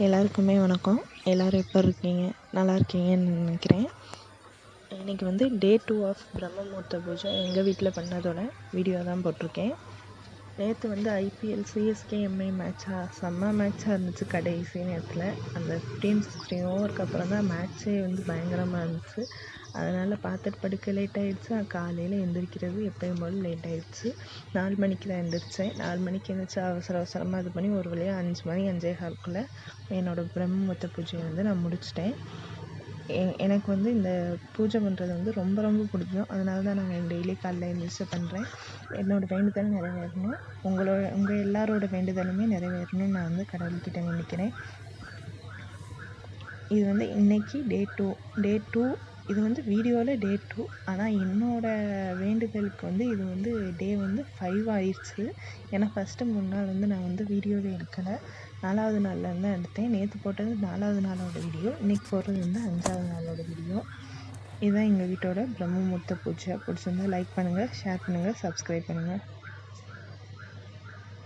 எல்லாருக்குமே வணக்கம். எல்லோரும் எப்போ இருக்கீங்க? நல்லா இருக்கீங்கன்னு நினைக்கிறேன். இன்றைக்கி வந்து டே டூ ஆஃப் பிரம்ம முகூர்த்த பூஜை எங்கள் வீட்டில் பண்ணதோட வீடியோ தான் போட்டிருக்கேன். நேற்று வந்து ஐபிஎல் சிஎஸ்கே எம்ஐ மேட்சாக செம்ம மேட்சாக இருந்துச்சு கடைசி நேரத்தில். அந்த ஃபிஃப்டீன் சிக்ஸ்டீன் ஓவருக்கு அப்புறம் தான் மேட்ச்சே வந்து பயங்கரமாக இருந்துச்சு. அதனால் பார்த்துட்டு படுக்க லேட் ஆகிடுச்சு காலையில் எந்திரிக்கிறது எப்பயும் போல் லேட் ஆகிடுச்சு நாலு மணிக்கு தான் எந்திரிச்சேன். நாலு மணிக்கு எழுந்திரிச்சு அவசர அவசரமாக இது பண்ணி ஒரு வழியாக அஞ்சு மணி அஞ்சே காலுக்குள்ளே என்னோடய பிரம்மமுத்த பூஜையை வந்து நான் முடிச்சிட்டேன். எ எனக்கு வந்து இந்த பூஜை பண்ணுறது வந்து ரொம்ப ரொம்ப பிடிக்கும். அதனால தான் நாங்கள் டெய்லி காலைல எழுந்திரிச்சு பண்ணுறேன் என்னோடய வேண்டுதல் நிறைவேறணும். உங்களோட உங்கள் எல்லாரோட வேண்டுதலுமே நிறைவேறணும்னு நான் வந்து கடவுள்கிட்ட நினைக்கிறேன். இது வந்து இன்றைக்கி டே டூ டே டூ இது வந்து வீடியோவில் டே டூ ஆனால் என்னோடய வேண்டுதலுக்கு வந்து இது வந்து டே வந்து ஃபைவ் ஆயிடுச்சு. ஏன்னா ஃபஸ்ட்டு மூணு நாள் வந்து நான் வந்து வீடியோவே எடுக்கலை. நாலாவது நாளில் தான் எடுத்தேன். நேற்று போட்டது நாலாவது நாளோட வீடியோ. இன்றைக்கி போடுறது வந்து அஞ்சாவது நாளோட வீடியோ. இதுதான் எங்கள் வீட்டோட பிரம்ம முகூர்த்த பூஜை. பிடிச்சிருந்தா லைக் பண்ணுங்கள் ஷேர் பண்ணுங்கள் சப்ஸ்கிரைப் பண்ணுங்கள்